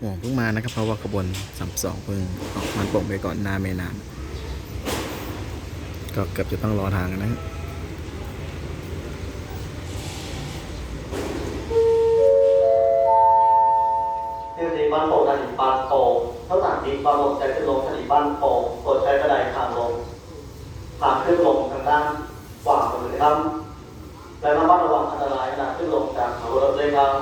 โอ้เพิ่งมานะครับ เพราะว่าขบวนสามสองเพิ่งออกมันโป่งไปก่อนหน้าไม่นานก็เกือบจะต้องรอทางกันนะฮะเที่ยวนี้บ้านโป่งถนนบานโป่งเท่าต่างดินบ้านลงใจขึ้นลงถนนบ้านโป่งกดใช้กระไดทางลงทางขึ้นลงทางด้านขวามือนะครับและระมัดระวังอันตรายขณะขึ้นลงจากเขารถเลยครับ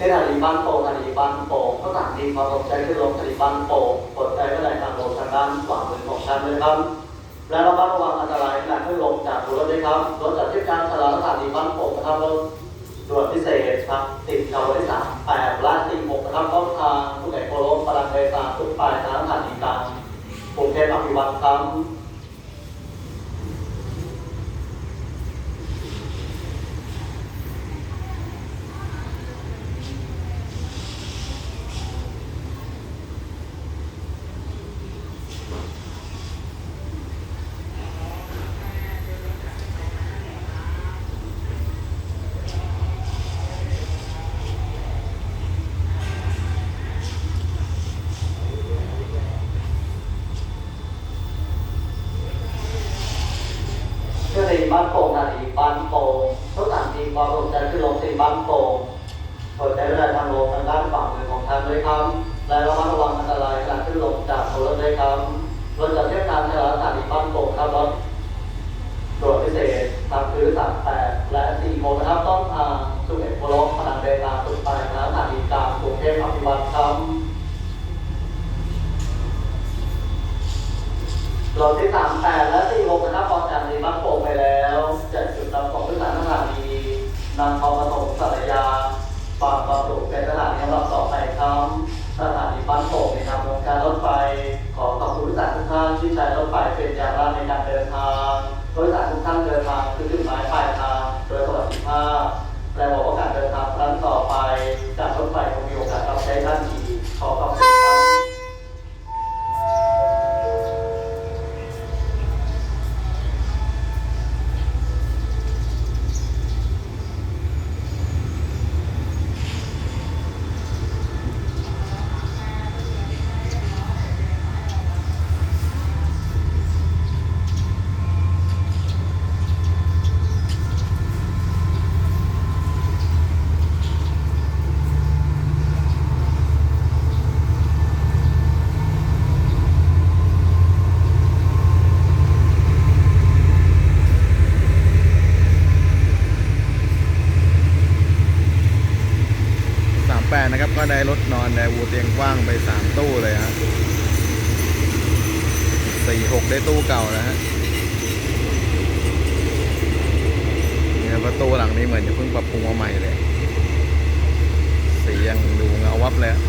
ที่ถนนบ้านโป่งถนนบ้านโป่งเท่าต่างดินบ้านลงใจขึ้นลงถนนบ้านโป่งกดใช้กระไดทางลงทางด้านขวามือของท่านเลยครับ และระมัดระวังอันตรายขณะขึ้นลงจากรถเลยครับรถจากที่การสลาสถานีบ้านโปนะครับรถตรวจพิเศษครับติดเขาที่สามแปดและสี่หกนะครับต้นทางผู้ใหญ่โคโลพลังเทศาทุกปลายทางผ่านีกลางกรุงเทพอภิวัตครับ สี่บ้านโป่งนาทีบ้านโป่งทุกต่างทีความสนใจขึ้นลงที่บ้านโป่งกดใช้เวลาทางลงทางด้านฝั่งมือของทางด้วยครับ เดินทางถึงจุดหมายปลายทางโดยสวัสดิภาพและหวังว่าการเดินทางครั้งต่อไปจากรถไฟคงมีโอกาสรับใช้ท่านอีกขอขอบคุณครับ สามแปดนะครับ ก็ได้รถนอนได้วูเตียงกว้างไปสามตู้เลยฮะสี่หกได้ตู้เก่าแล้วฮะเนี่ยประตูหลังนี้เหมือนจะเพิ่งปรับปรุงมาใหม่เลยสียังดูเงาวับเลยอะ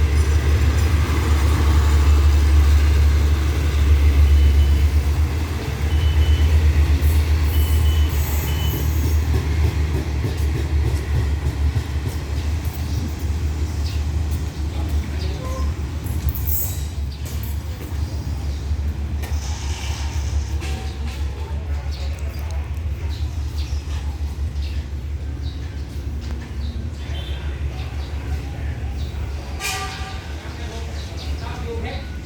okay?